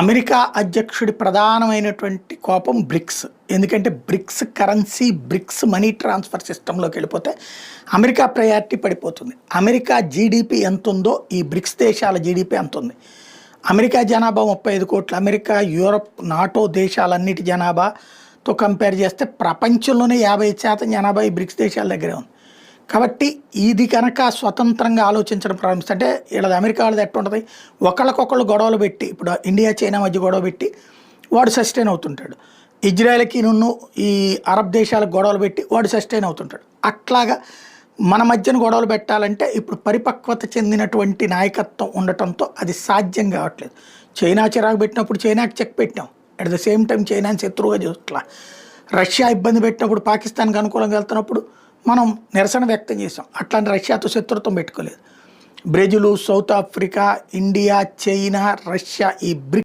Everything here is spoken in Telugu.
అమెరికా అధ్యక్షుడి ప్రధానమైనటువంటి కోపం బ్రిక్స్. ఎందుకంటే BRICS currency BRICS money transfer సిస్టంలోకి వెళ్ళిపోతే అమెరికా ప్రయారిటీ పడిపోతుంది. అమెరికా జీడిపి ఎంత ఉందో ఈ బ్రిక్స్ దేశాల జీడిపి ఎంత ఉంది అమెరికా జనాభా ముప్పై ఐదు కోట్లు. అమెరికా యూరప్ నాటో దేశాలన్నిటి జనాభాతో కంపేర్ చేస్తే ప్రపంచంలోనే యాభై శాతం జనాభా ఈ బ్రిక్స్ దేశాల దగ్గరే ఉంది. కాబట్టి ఇది కనుక స్వతంత్రంగా ఆలోచించడం ప్రారంభిస్తే అంటే వీళ్ళది అమెరికా వాళ్ళది ఎట్టు ఉంటుంది? ఒకళ్ళకొకళ్ళు గొడవలు పెట్టి ఇప్పుడు ఇండియా చైనా మధ్య గొడవ పెట్టి వాడు సస్టైన్ అవుతుంటాడు. ఇజ్రాయెల్కి నున్ను ఈ అరబ్ దేశాలకు గొడవలు పెట్టి వాడు సస్టైన్ అవుతుంటాడు. అట్లాగా మన మధ్యన గొడవలు పెట్టాలంటే ఇప్పుడు పరిపక్వత చెందినటువంటి నాయకత్వం ఉండటంతో అది సాధ్యం కావట్లేదు. చైనా చిరాకు పెట్టినప్పుడు చైనాకి చెక్ పెట్టాం. అట్ ద సేమ్ టైం చైనాని శత్రువుగా చూట్లా రష్యా ఇబ్బంది పెట్టినప్పుడు పాకిస్తాన్కి అనుకూలంగా వెళ్తున్నప్పుడు మనం నిరసన వ్యక్తం చేసాం అట్లాంటి రష్యాతో శత్రుత్వం పెట్టుకోలేదు. Brazil South Africa India China Russia ఈ బ్రిక్